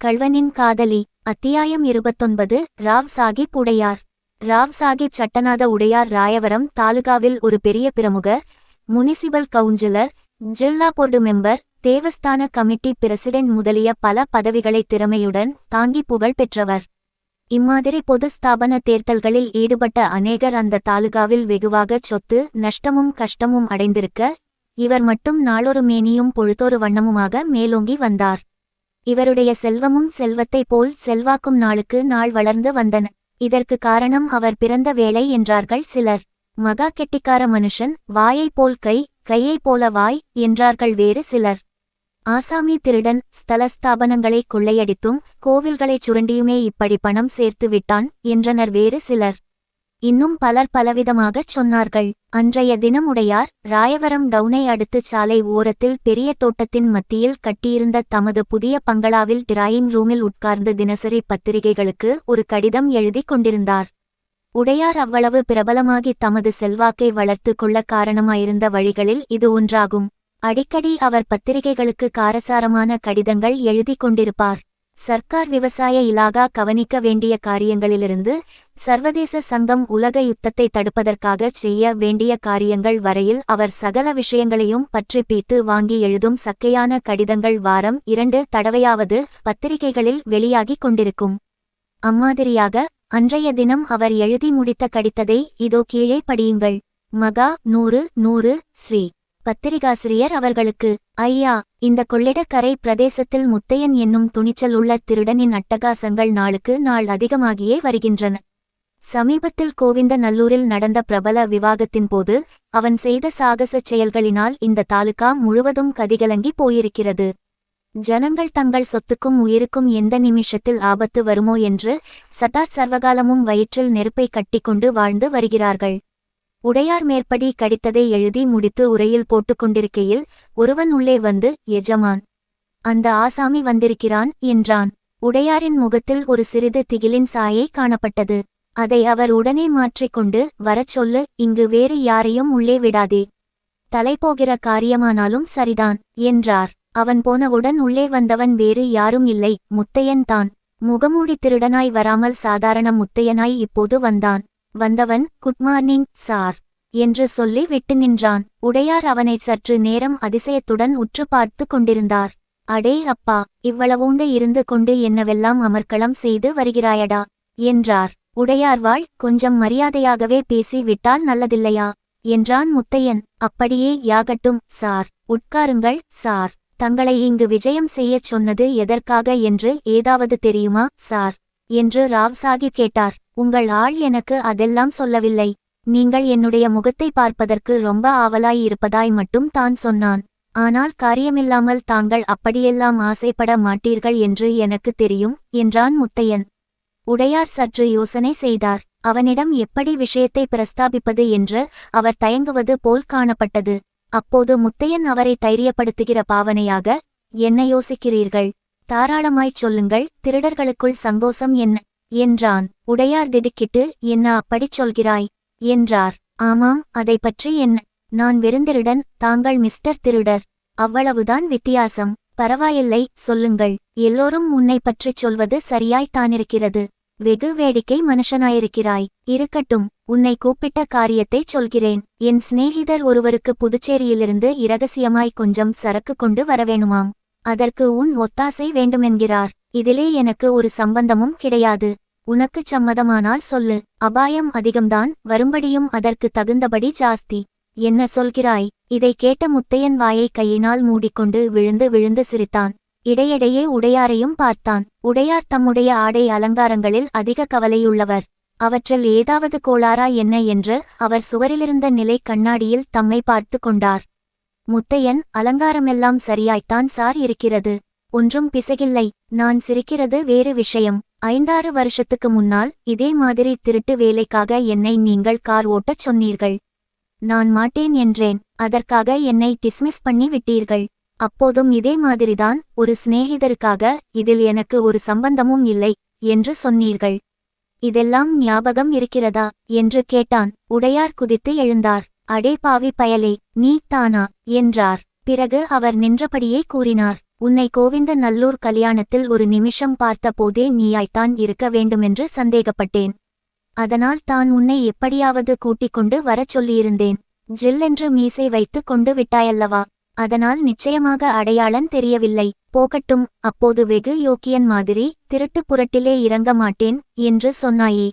கள்வனின் காதலி அத்தியாயம் இருபத்தொன்பது ராவ் சாகிப் உடையார். ராவ் சாகிப் சட்டநாத உடையார் ராயவரம் தாலுகாவில் ஒரு பெரிய பிரமுகர் முனிசிபல் கவுன்சிலர் ஜில்லா போர்டு மெம்பர் தேவஸ்தான கமிட்டி பிரசிடென்ட் முதலிய பல பதவிகளை திறமையுடன் தாங்கி புகழ் பெற்றவர். இம்மாதிரி பொது ஸ்தாபன தேர்தல்களில் ஈடுபட்ட அநேகர் அந்த தாலுகாவில் வெகுவாகச் சொத்து நஷ்டமும் கஷ்டமும் அடைந்திருக்க இவர் மட்டும் நாளொரு மேனியும் பொழுதொரு வண்ணமுமாக மேலோங்கி வந்தார். இவருடைய செல்வமும் செல்வத்தை போல் செல்வாக்கும் நாளுக்கு நாள் வளர்ந்து வந்தன. இதற்கு காரணம் அவர் பிறந்த வேளை என்றார்கள் சிலர். மகா கெட்டிக்கார மனுஷன் வாயைப் போல் கை கையைப் போல வாய் என்றார்கள் வேறு சிலர். ஆசாமி திருடன் ஸ்தலஸ்தாபனங்களை கொள்ளையடித்தும் கோவில்களைச் சுரண்டியுமே இப்படி பணம் சேர்த்து விட்டான் என்றனர் வேறு சிலர். இன்னும் பலர் பலவிதமாகச் சொன்னார்கள். அன்றைய தினம் உடையார் ராயவரம் டவுனை அடுத்து சாலை ஓரத்தில் பெரிய தோட்டத்தின் மத்தியில் கட்டியிருந்த தமது புதிய பங்களாவில் டிராயிங் ரூமில் உட்கார்ந்து தினசரி பத்திரிகைகளுக்கு ஒரு கடிதம் எழுதி கொண்டிருந்தார். உடையார் அவ்வளவு பிரபலமாகி தமது செல்வாக்கை வளர்த்து கொள்ள காரணமாயிருந்த வழிகளில் இது ஒன்றாகும். அடிக்கடி அவர் பத்திரிகைகளுக்கு காரசாரமான கடிதங்கள் எழுதி கொண்டிருப்பார். சர்க்கார் விவசாய இலாகா கவனிக்க வேண்டிய காரியங்களிலிருந்து சர்வதேச சங்கம் உலக யுத்தத்தை தடுப்பதற்காகச் செய்ய வேண்டிய காரியங்கள் வரையில் அவர் சகல விஷயங்களையும் பற்றி பீத்து வாங்கி எழுதும் சக்கையான கடிதங்கள் வாரம் இரண்டு தடவையாவது பத்திரிகைகளில் வெளியாகிக் கொண்டிருக்கும். அம்மாதிரியாக அன்றைய தினம் அவர் எழுதி முடித்த கடித்ததை இதோ கீழே படியுங்கள். மகா நூறு நூறு ஸ்ரீ. பத்திரிகாசிரியர் அவர்களுக்கு ஐயா இந்த கொள்ளிடக்கரை பிரதேசத்தில் முத்தையன் என்னும் துணிச்சல் உள்ள திருடனின் அட்டகாசங்கள் நாளுக்கு நாள் அதிகமாகியே வருகின்றன. சமீபத்தில் கோவிந்த நல்லூரில் நடந்த பிரபல விவாகத்தின் போது அவன் செய்த சாகசச் செயல்களினால் இந்த தாலுகா முழுவதும் கதிகலங்கி போயிருக்கிறது. ஜனங்கள் தங்கள் சொத்துக்கும் உயிருக்கும் எந்த நிமிஷத்தில் ஆபத்து வருமோ என்று சதா சர்வகாலமும் வயிற்றில் நெருப்பை கட்டிக்கொண்டு வாழ்ந்து வருகிறார்கள். உடையார் மேற்படி கடித்ததை எழுதி முடித்து உரையில் போட்டுக்கொண்டிருக்கையில் ஒருவன் உள்ளே வந்து எஜமான் அந்த ஆசாமி வந்திருக்கிறான் என்றான். உடையாரின் முகத்தில் ஒரு சிறிது திகிலின் சாயை காணப்பட்டது. அதை அவர் உடனே மாற்றிக்கொண்டு வரச் சொல்லு இங்கு வேறு யாரையும் உள்ளே விடாதே. தலைபோகிற காரியமானாலும் சரிதான் என்றார். அவன் போனவுடன் உள்ளே வந்தவன் வேறு யாரும் இல்லை முத்தையன் தான். முகமூடி திருடனாய் வராமல் சாதாரண முத்தையனாய் இப்போது வந்தான். வந்தவன் குட் மார்னிங் சார் என்று சொல்லி விட்டு நின்றான். உடையார் அவனை சற்று நேரம் அதிசயத்துடன் உற்று பார்த்து கொண்டிருந்தார். அடே அப்பா இவ்வளவுண்டு இருந்து கொண்டு என்னவெல்லாம் அமர்க்களம் செய்து வருகிறாயடா என்றார். உடையார்வாள் கொஞ்சம் மரியாதையாகவே பேசி விட்டால் நல்லதில்லையா? என்றான் முத்தையன். அப்படியே யாகட்டும் சார். உட்காருங்கள் சார். தங்களை இங்கு விஜயம் செய்யச் சொன்னது எதற்காக என்று ஏதாவது தெரியுமா சார்? என்று ராவ் சாகிப் கேட்டார். உங்கள் ஆள் எனக்கு அதெல்லாம் சொல்லவில்லை. நீங்கள் என்னுடைய முகத்தை பார்ப்பதற்கு ரொம்ப ஆவலாய் இருப்பதாய் மட்டும் தான் சொன்னான். ஆனால் காரியமில்லாமல் தாங்கள் அப்படியெல்லாம் ஆசைப்பட மாட்டீர்கள் என்று எனக்கு தெரியும் என்றான் முத்தையன். உடையார் சற்று யோசனை செய்தார். அவனிடம் எப்படி விஷயத்தை பிரஸ்தாபிப்பது என்று அவர் தயங்குவது போல் காணப்பட்டது. அப்போது முத்தையன் அவரை தைரியப்படுத்துகிற பாவனையாக என்ன யோசிக்கிறீர்கள்? தாராளமாய்ச் சொல்லுங்கள் திருடர்களுக்குள் சங்கோசம் என்ன? என்றான். உடையார் திடுக்கிட்டு என்ன அப்படிச் சொல்கிறாய்? என்றார். ஆமாம் அதை பற்றி என்ன? நான் வெறுந்திருடன் தாங்கள் மிஸ்டர் திருடர். அவ்வளவுதான் வித்தியாசம். பரவாயில்லை சொல்லுங்கள். எல்லோரும் உன்னை பற்றிச் சொல்வது சரியாய்த்தானிருக்கிறது வெகு வேடிக்கை மனுஷனாயிருக்கிறாய். இருக்கட்டும் உன்னை கூப்பிட்ட காரியத்தை சொல்கிறேன். என் சிநேகிதர் ஒருவருக்கு புதுச்சேரியிலிருந்து இரகசியமாய் கொஞ்சம் சரக்கு கொண்டு வரவேணுமாம். அதற்கு உன் ஒத்தாசை வேண்டுமென்கிறார். இதிலே எனக்கு ஒரு சம்பந்தமும் கிடையாது. உனக்குச் சம்மதமானால் சொல்லு. அபாயம் அதிகம்தான். வரும்படியும் அதற்கு தகுந்தபடி ஜாஸ்தி. என்ன சொல்கிறாய்? இதை கேட்ட முத்தையன் வாயை கையினால் மூடிக்கொண்டு விழுந்து விழுந்து சிரித்தான். இடையிடையே உடையாரையும் பார்த்தான். உடையார் தம்முடைய ஆடை அலங்காரங்களில் அதிக கவலையுள்ளவர். அவற்றில் ஏதாவது கோளாரா என்ன என்று அவர் சுவரிலிருந்த நிலை கண்ணாடியில் தம்மை பார்த்து கொண்டார். முத்தையன் அலங்காரமெல்லாம் சரியாய்த்தான் சார் இருக்கிறது. ஒன்றும் பிசகில்லை. நான் சிரிக்கிறது வேறு விஷயம். ஐந்தாறு வருஷத்துக்கு முன்னால் இதே மாதிரி திருட்டு வேலைக்காக என்னை நீங்கள் கார் ஓட்டச் சொன்னீர்கள். நான் மாட்டேன் என்றேன். அதற்காக என்னை டிஸ்மிஸ் பண்ணி விட்டீர்கள். அப்போதும் இதே மாதிரிதான் ஒரு சிநேகிதருக்காக இதில் எனக்கு ஒரு சம்பந்தமும் இல்லை என்று சொன்னீர்கள். இதெல்லாம் ஞாபகம் இருக்கிறதா? என்று கேட்டான். உடையார் குதித்து எழுந்தார். அடே பாவி பயலே நீ தானா? என்றார். பிறகு அவர் நின்றபடியே கூறினார் உன்னை கோவிந்த நல்லூர் கல்யாணத்தில் ஒரு நிமிஷம் பார்த்த போதே நீயாய்த்தான் இருக்க வேண்டுமென்று சந்தேகப்பட்டேன். அதனால் தான் உன்னை எப்படியாவது கூட்டிக் கொண்டு வரச் சொல்லியிருந்தேன். ஜில்லென்று மீசை வைத்து கொண்டு விட்டாயல்லவா? அதனால் நிச்சயமாக அடையாளம் தெரியவில்லை. போகட்டும் அப்போது வெகு யோக்கியன் மாதிரி திருட்டு புரட்டிலே இறங்க மாட்டேன் என்று சொன்னாயே.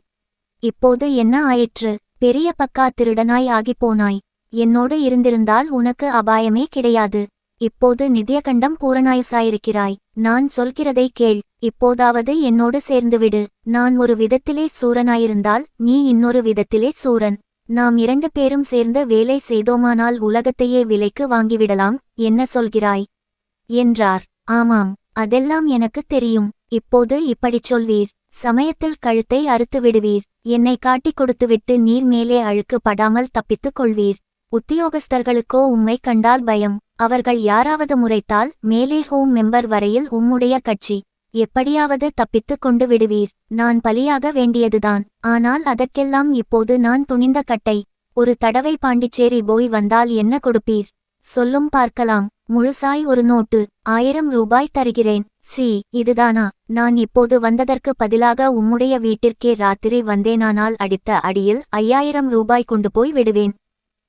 இப்போது என்ன ஆயிற்று? பெரிய பக்கா திருடனாய் ஆகிப்போனாய். என்னோடு இருந்திருந்தால் உனக்கு அபாயமே கிடையாது. இப்போது நித்யகண்டம் பூரணாயுசாயிருக்கிறாய். நான் சொல்கிறதை கேள். இப்போதாவது என்னோடு சேர்ந்துவிடு. நான் ஒரு விதத்திலே சூரனாயிருந்தால் நீ இன்னொரு விதத்திலே சூரன். நாம் இரண்டு பேரும் சேர்ந்து வேலை செய்தோமானால் உலகத்தையே விலைக்கு வாங்கிவிடலாம். என்ன சொல்கிறாய்? என்றார். ஆமாம். அதெல்லாம் எனக்குத் தெரியும். இப்போது இப்படிச் சொல்வீர். சமயத்தில் கழுத்தை அறுத்து விடுவீர். என்னை காட்டிக் கொடுத்துவிட்டு நீர் மேலே அழுக்கு படாமல் தப்பித்துக் கொள்வீர். உத்தியோகஸ்தர்களுக்கோ உம்மை கண்டால் பயம். அவர்கள் யாராவது முறைத்தால் மேலே ஹோம் மெம்பர் வரையில் உம்முடைய கட்சி. எப்படியாவது தப்பித்துக் கொண்டு விடுவீர். நான் பலியாக வேண்டியதுதான். ஆனால் அதற்கெல்லாம் இப்போது நான் துணிந்த கட்டை. ஒரு தடவை பாண்டிச்சேரி போய் வந்தால் என்ன கொடுப்பீர்? சொல்லும் பார்க்கலாம். முழுசாய் ஒரு நோட்டு ஆயிரம் ரூபாய் தருகிறேன். சி இதுதானா? நான் இப்போது வந்ததற்கு பதிலாக உம்முடைய வீட்டிற்கே ராத்திரி வந்தேனானால் அடித்த அடியில் ஐயாயிரம் ரூபாய் கொண்டு போய் விடுவேன்.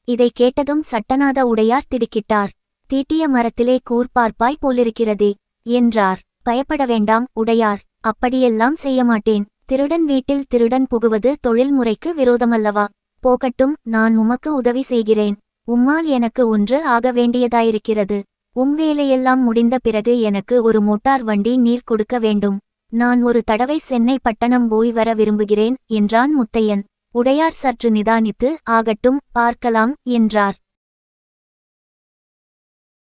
இதை கேட்டதும் சட்டநாத உடையார் திடுக்கிட்டார். தீட்டிய மரத்திலே கூர்பார்ப்பாய் போலிருக்கிறதே என்றார். பயப்பட வேண்டாம் உடையார். அப்படியெல்லாம் செய்ய மாட்டேன். திருடன் வீட்டில் திருடன் புகுவது தொழில்முறைக்கு விரோதமல்லவா? போகட்டும் நான் உமக்கு உதவி செய்கிறேன். உம்மால் எனக்கு ஒன்று ஆக வேண்டியதாயிருக்கிறது. உம் வேலையெல்லாம் முடிந்த பிறகு எனக்கு ஒரு மோட்டார் வண்டி நீர் கொடுக்க வேண்டும். நான் ஒரு தடவை சென்னை பட்டணம் போய் வர விரும்புகிறேன் என்றான் முத்தையன். உடையார் சற்று நிதானித்து ஆகட்டும் பார்க்கலாம் என்றார்.